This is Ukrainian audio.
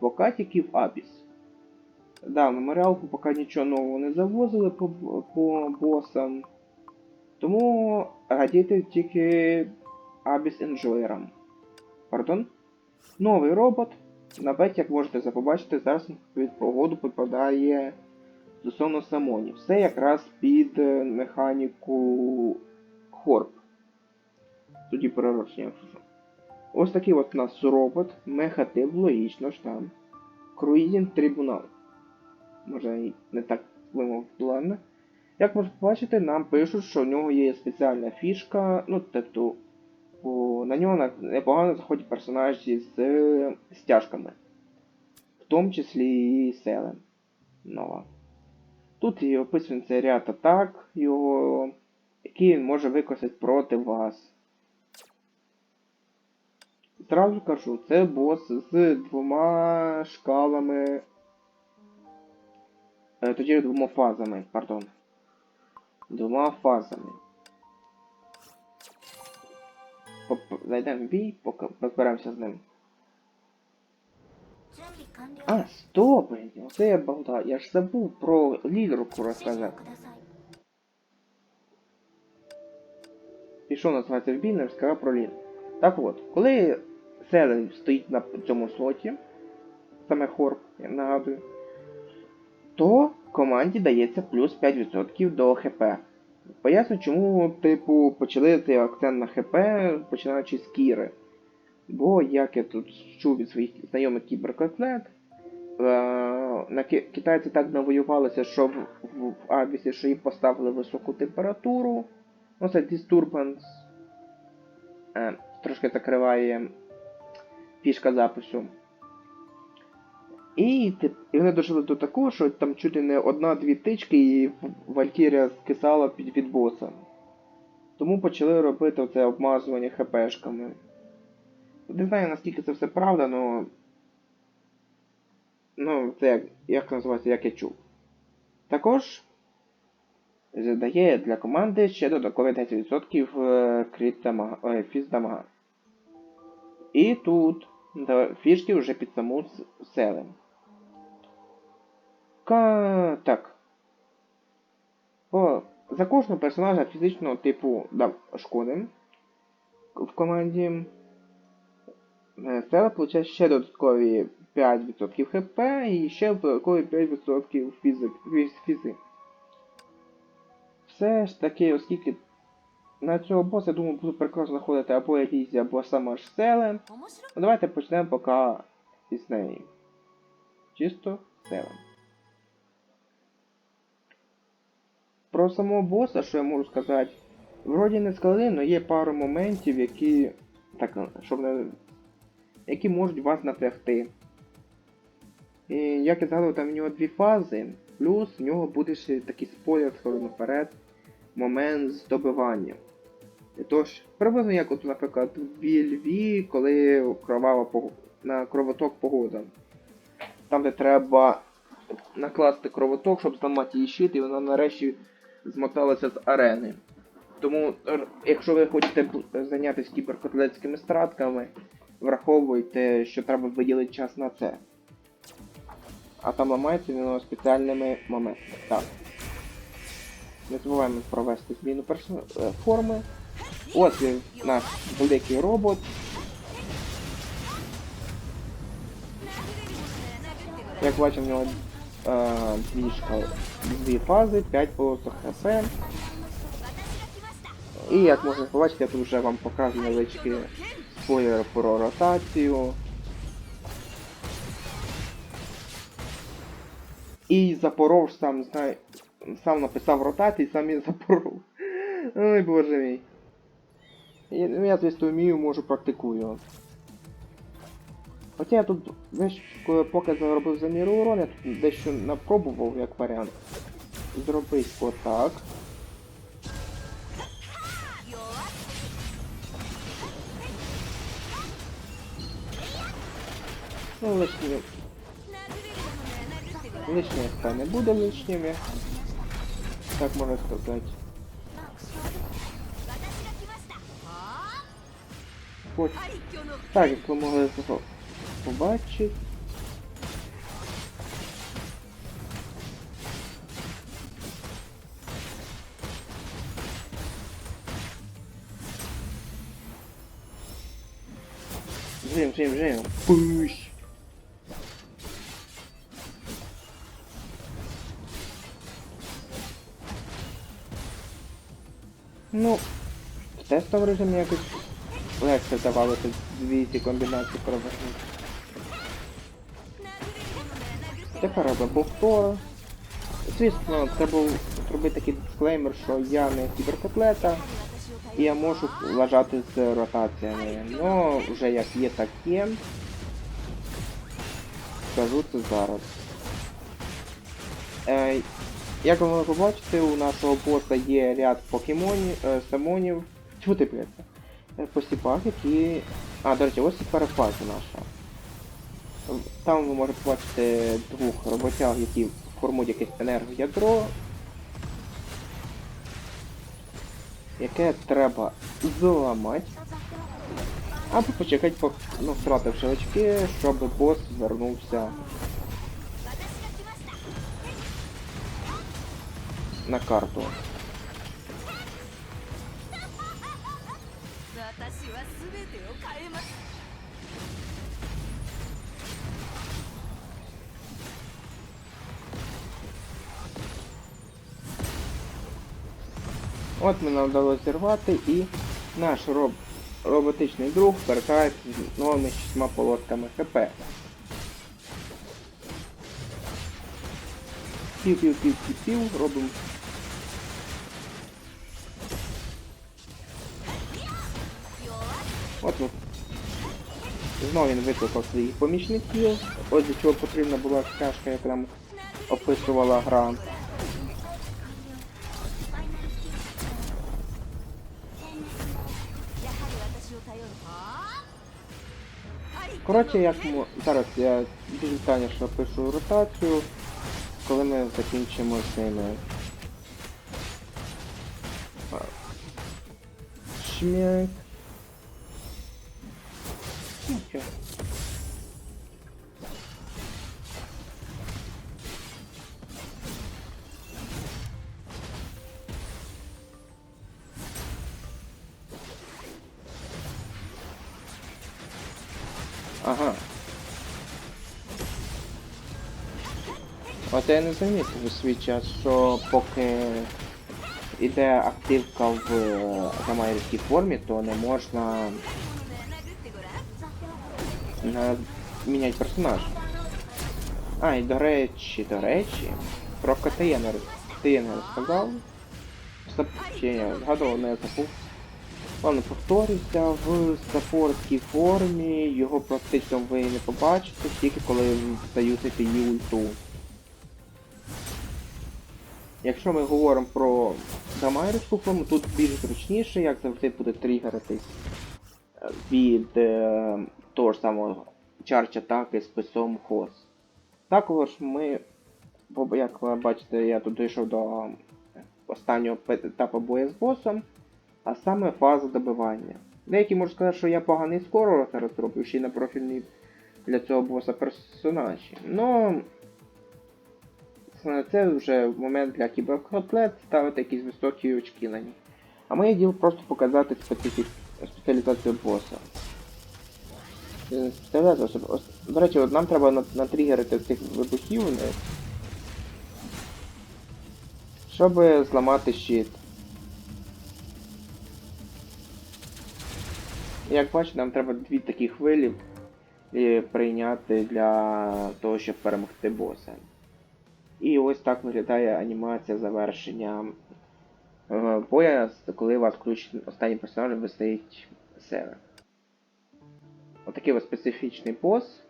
поки тільки в Абіс. Да, меморіалку поки нічого нового не завозили по, по босам. Тому радійте тільки Абіс Енджойерам. Пардон? Новий робот. На беті, як можете побачити, зараз від погоду попадає стосовно самонів. Все якраз під е, механіку Хорп. Тоді перерочення. Ось такий от у нас робот, мехатив, логічно ж там. Круїзінг трибунал. Може не так вимов ладно. Як можете побачити, нам пишуть, що в нього є спеціальна фішка, ну тобто о, на нього непогано заходять персонажі з стяжками. В тому числі і Селен. Нова. Тут і описується ряд атак, його, які він може використати проти вас. Одразу кажу, це бос з двома шкалами. Е, тоді двома фазами, пардон. Двома фазами. Зайдемо в бій, поки розберемося з ним. А, стоп! Оце я балда. Я ж забув про лідерку розказати. Пішов називається в бій, не розказав про лідер. Так от, коли Селен стоїть на цьому слоті, саме Хорп, я нагадую, то команді дається плюс 5% до ХП. Поясню, чому, типу, почали акцент на ХП, починаючи з Кіри. Бо, як я тут чув від своїх знайомих кіберкотлет, е, на китайці так навоювалися, що в, в, в Абісі, що їм поставили високу температуру. Ну, це Disturbance. Е, трошки закриває фішка запису. І, і вони дожили до такого, що там чуть ли не одна-дві тички, і Валькірія скисала під від боса. Тому почали робити оце обмазування хпшками. Не знаю наскільки це все правда, але. Ну, це як, як називається, як я чув. Також задає для команди ще додаткові 10% е, кріт дамага, фіз дамага. І тут да, фішки вже під саму селем. Ка... Так. О, за кожного персонажа фізичного типу да, шкоди в команді. е, Села получає ще додаткові 5% хп і ще додаткові 5% фізи. фізи. Все ж таки, оскільки на цього боса, я думаю, буду прекрасно знаходити або якісь, або саме ж. Ну, Давайте почнемо поки із неї. Чисто стелем. Про самого боса, що я можу сказати, вроді не складний, але є пару моментів, які так, щоб не, які можуть вас натягти. І, Як я згадував, там в нього дві фази, плюс в нього буде ще такий спойлер, скоро наперед, момент з добиванням. Тож, приблизно як от, наприклад, в Льві, коли кровава на кровоток погода. Там, де треба накласти кровоток, щоб зламати її щит, і вона нарешті змоталася з арени. Тому, якщо ви хочете зайнятися кіберкотлетськими стратками, враховуйте, що треба виділити час на це. А там ламається він спеціальними моментами. Так. Не забуваємо провести зміну е, форми. Ось він, наш великий робот. Як бачимо, в нього е, дві, дві фази, 5 полосок ХП. І як можна побачити, я тут вже вам показую невеличкі спойлери про ротацію. І Запорож сам знає, сам написав ротації, сам і запоров. Ой, боже мій. Я, я звісно вмію, можу практикую. Хоча я тут коли поки заробив заміру урон, я тут дещо напробував як варіант. Зробити отак. Ну, лишні. Лишні СП не буде лишніми. так можно сказать. Хоч. Так, як ви могли побачити. Жим, жим, жим. Пыщ. Ну, в тестовому режимі якось легше вдавалося дві ці комбінації провернути. Тепер робимо повтор. Звісно, був зробити такий дисклеймер, що я не кіберкотлета, і я можу вважати з ротаціями. Ну, вже як є, так є. Скажу це зараз. Е, як ви можете побачити, у нашого боса є ряд покемонів, е, самонів. Чого ти блядь? Е, Посіпах, які. А, до речі, ось і перефаза наша. Там ви можете побачити двох роботяг, які формують якесь енергоядро, яке треба зламати. Або почекати, ну, втративши очки, щоб бос звернувся на карту. От мене вдалося зірвати і наш роб... роботичний друг вертається з новими шістьма полотками ХП. Пів-пів-пів-пів-пів, робимо От от. Знову він викликав своїх помічників. Ось для чого потрібна була чашка, яка нам описувала гра. Коротше, як зараз я дуже детальніше опишу ротацію, коли ми закінчимо з ними. Шмяк. Ну. Ага. От я не замітив у свій час, що активка в е, гамайрській формі, то не можна Надо міняти персонаж. А, і до речі, до речі. Про КТ я не, не розказав. Я згадував, але я забув. Ладно, повторюся, в саппортській формі його практично ви не побачите, тільки коли заюзаєте її ульту. Якщо ми говоримо про дамайерську форму, тут більш зручніше, як завжди буде тригеритись е, від е, того ж самого чарч атаки з писом хоз. Також ми, як ви бачите, я тут дійшов до останнього етапу бою з босом, а саме фаза добивання. Деякі можуть сказати, що я поганий скоро зараз роблю, ще й на профільний для цього боса персонажі. Ну, це вже момент для кіберкотлет ставити якісь високі очки. А моє діло просто показати спеціалізацію боса. Е, Спеціалізацію. Ось, До речі, от нам треба натригерити цих вибухів, не? щоб зламати щит. Як бачите, нам треба дві такі хвилі е, прийняти для того, щоб перемогти боса. І ось так виглядає анімація завершення е, боя, коли у вас включить останній персонаж висить сервер. Отакий ось специфічний бос.